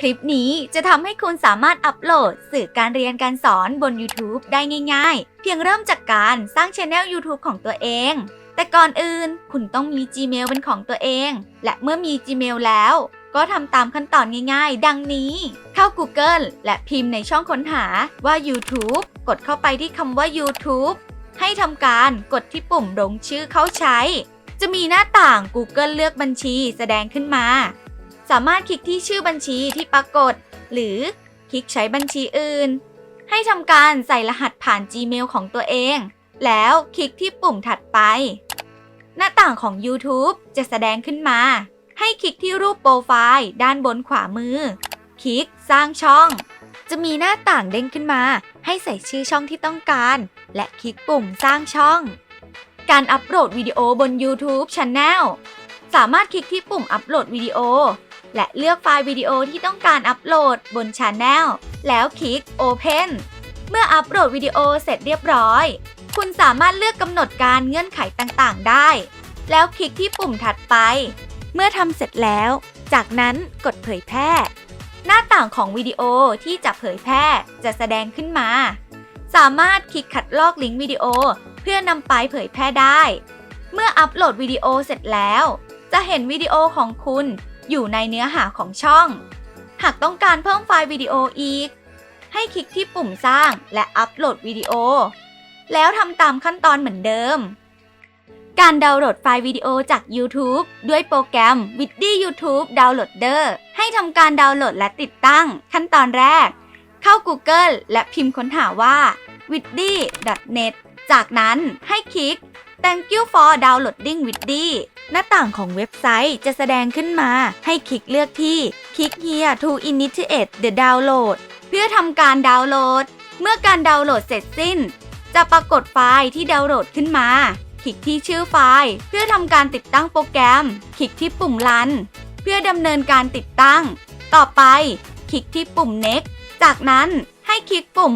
คลิปนี้จะทำให้คุณสามารถอัปโหลด สื่อการเรียนการสอนบน YouTube ได้ง่าย ๆ เพียงเริ่มจากการสร้างช anel YouTube ของตัวเอง แต่ก่อนอื่นคุณต้องมี Gmail เป็นของตัวเอง และเมื่อมี Gmail แล้ว ก็ทำตามขั้นตอนง่ายๆ ดังนี้ เข้า Google และพิมพ์ในช่องค้นหาว่า YouTube กดเข้าไปที่คำว่า YouTube ให้ทำการกดที่ปุ่มลงชื่อเข้าใช้ จะมีหน้าต่าง Google เลือกบัญชีแสดงขึ้นมา สามารถคลิกที่ชื่อบัญชีที่ปรากฏ หรือคลิกใช้บัญชีอื่น ให้ทำการใส่รหัสผ่าน Gmail ของตัวเอง แล้วคลิกที่ปุ่มถัดไป หน้าต่างของ YouTube จะแสดงขึ้นมา ให้คลิกที่รูปโปรไฟล์ด้านบนขวามือ คลิกสร้างช่อง จะมีหน้าต่างเด้งขึ้นมา ให้ใส่ชื่อช่องที่ต้องการ และคลิกปุ่มสร้างช่อง การอัปโหลดวิดีโอบน YouTube Channel สามารถคลิกที่ปุ่มอัปโหลดวิดีโอ และเลือกไฟล์วิดีโอที่ต้องการอัปโหลดบน Channel แล้วคลิก Open เมื่ออัปโหลดวิดีโอเสร็จเรียบร้อย คุณสามารถเลือกกำหนดการเงื่อนไขต่างๆ ได้ แล้วคลิกที่ปุ่มถัดไป เมื่อทำเสร็จแล้ว จากนั้นกดเผยแพร่ หน้าต่างของวิดีโอที่จะเผยแพร่จะแสดงขึ้นมา สามารถคลิกขัดลอกลิงก์วิดีโอเพื่อนำไปเผยแพร่ได้ เมื่ออัปโหลดวิดีโอเสร็จแล้ว จะเห็นวิดีโอของคุณ อยู่ในเนื้อหาของช่อง หากต้องการเพิ่มไฟล์วิดีโออีก ให้คลิกที่ปุ่มสร้างและอัปโหลดวิดีโอ แล้วทำตามขั้นตอนเหมือนเดิม การดาวน์โหลดไฟล์วิดีโอจาก YouTube ด้วยโปรแกรม v i d y YouTube Downloader ให้ทำการดาวน์โหลดและติดตั้ง ขั้นตอนแรก เข้า Google และพิมพ์ค้นหาว่า w i d d y net จากนั้นให้คลิก Thank you for downloading w i d d y หน้าต่างของเว็บไซต์จะแสดงขึ้นมา ให้คลิกเลือกที่ Click here to initiate the download เพื่อทำการดาวน์โหลด เมื่อการดาวน์โหลดเสร็จสิ้น จะปรากฏไฟล์ที่ดาวน์โหลดขึ้นมา คลิกที่ชื่อไฟล์ เพื่อทำการติดตั้งโปรแกรม คลิกที่ปุ่มรัน เพื่อดำเนินการติดตั้ง ต่อไป คลิกที่ปุ่ม next จากนั้นให้คลิกปุ่ม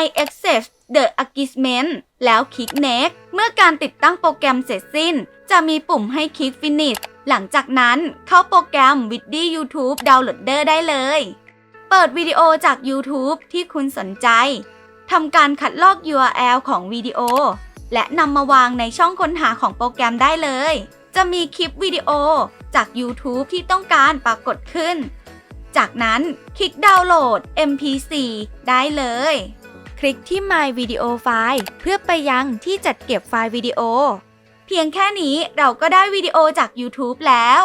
I accept the agreement แล้วคลิก next เมื่อการติดตั้งโปรแกรมเสร็จสิ้น จะมีปุ่มให้คลิก finish หลังจากนั้นเข้าโปรแกรม w i d y YouTube Downloader ได้เลย เปิดวิดีโอจาก YouTube ที่คุณสนใจทำการคัดลอก URL ของวิดีโอ และนำมาวางในช่องค้นหาของโปรแกรมได้เลย จะมีคลิปวิดีโอจาก YouTube ที่ต้องการปรากฏขึ้น จากนั้นคลิกดาวน์โหลด MP4 ได้เลย คลิกที่ My Video File เพื่อไปยังที่จัดเก็บไฟล์วิดีโอ เพียงแค่นี้เราก็ได้วิดีโอจาก YouTube แล้ว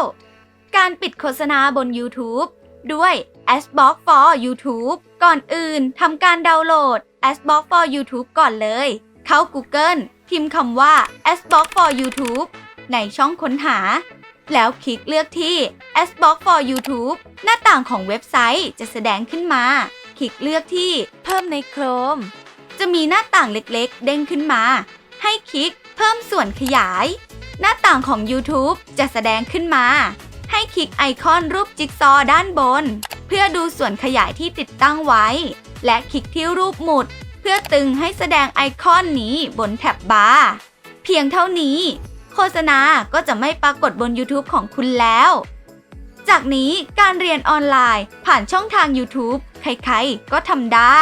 การปิดโฆษณาบน YouTube ด้วย Adblock for YouTube ก่อนอื่นทำการดาวน์โหลด Adblock for YouTube ก่อนเลย เข้า Google พิมพ์คำว่า Adblock for YouTube ในช่องค้นหา แล้วคลิกเลือกที่ Adblock for YouTube หน้าต่างของเว็บไซต์จะแสดงขึ้นมา คลิกเลือกที่เพิ่มใน Chrome จะมีหน้าต่างเล็กๆ เด้งขึ้นมา ให้คลิกเพิ่มส่วนขยาย หน้าต่างของ YouTube จะแสดงขึ้นมา ให้คลิกไอคอนรูปจิ๊กซอว์ด้านบน เพื่อดูส่วนขยายที่ติดตั้งไว้ และคลิกที่รูปหมุด เพื่อตึงให้แสดงไอคอนนี้บนแท็บบาร์เพียงเท่านี้ โฆษณาก็จะไม่ปรากฏบน YouTube ของคุณแล้ว จากนี้การเรียนออนไลน์ผ่านช่องทาง YouTube ใครๆ ก็ทำได้